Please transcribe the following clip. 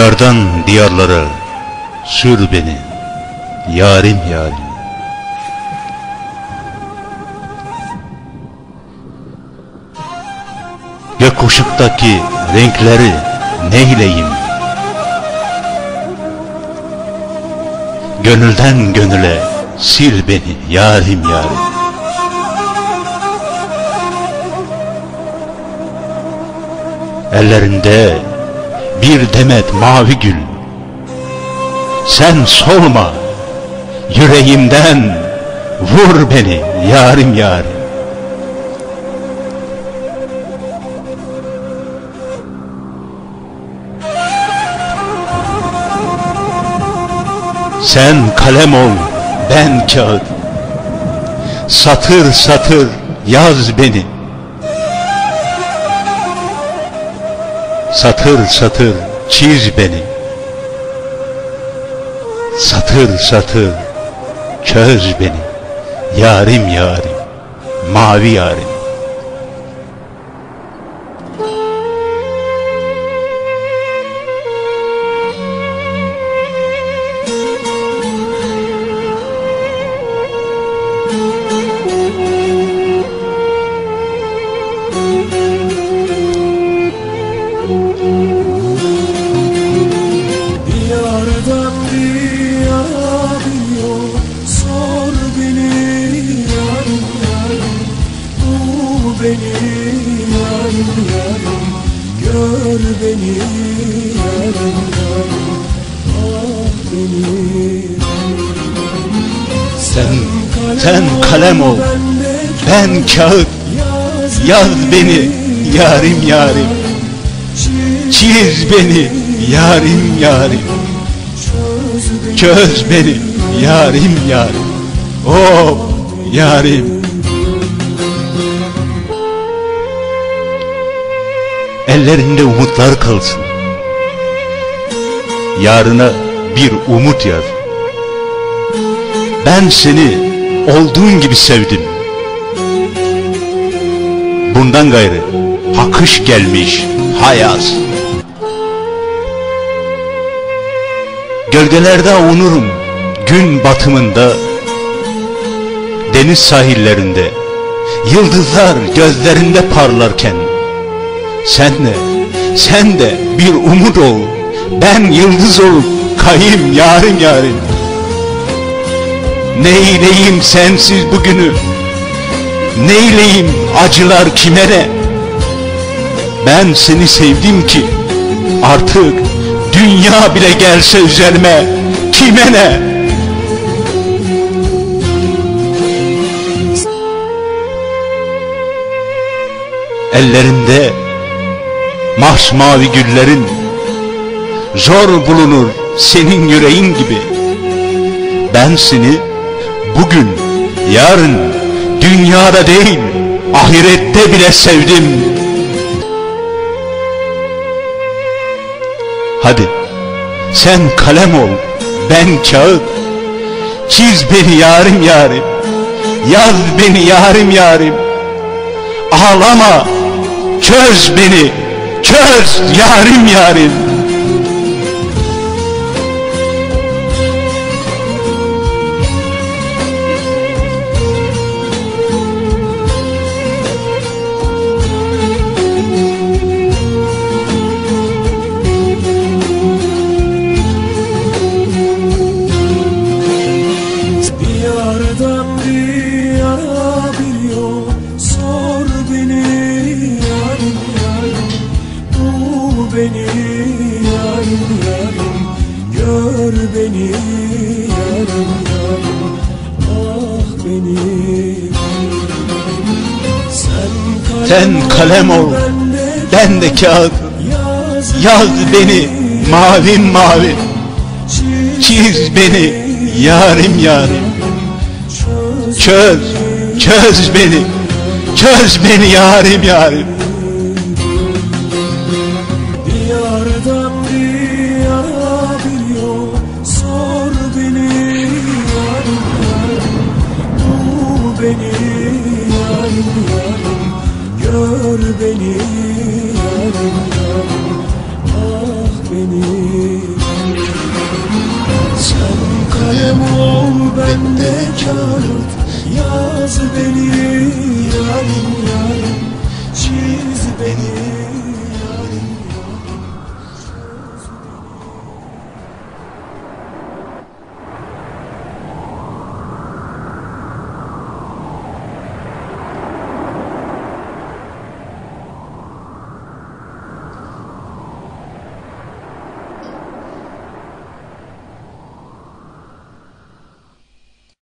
Diyardan diyarlara sür beni Yarim yarim. Gökkuşaktaki renkleri neyleyim Gönülden gönüle sil beni yarim yarim. Ellerinde bir demet mavi gül. Sen solma yüreğimden vur beni yarim yarim. Sen kalem ol ben kağıt. Satır satır yaz beni Satır satır çiz beni. Satır satır çöz beni. Yarim yarim mavi yarim. Diyardan Gör beni beni Sen, sen kalem ol. Ben kağıt. Yaz beni yarim yarim. Çiz beni yarim yarim. Çöz beni yarim yarim. Oh yarim Ellerinde umutlar kalsın. Yarına bir umut yaz. Ben seni olduğun gibi sevdim. Bundan gayrı hakış gelmiş hayaz Gölgelerde avunurum gün batımında. Deniz sahillerinde Yıldızlar gözlerinde parlarken Sen de, sen de bir umut ol. Ben yıldız olup kayayım yarim yarim Neyleyim sensiz bugünü? Neyleyim acılar kime ne Ben seni sevdim ki Artık dünya bile gelse üzerime Kime ne? Ellerinde masmavi güllerin Zor bulunur senin yüreğin gibi. Ben seni bugün, yarın, dünyada değil Ahirette bile sevdim. Hadi sen kalem ol ben kağıt. Çiz beni yarim yarim Yaz beni yarim yarim. Ağlama çöz beni Çöz yarim yarim yarım Ah beni Sen kalem, ol ben de kağıt. Yaz, beni mavim mavi. Çiz beni yarim yarim. Çöz, çöz beni Çöz beni yarim yarim beni yarım yarım Gör beni yarım yarım Ah beni. Sen kalem ol ben de kağıt Yaz beni yarim yarim Çiz beni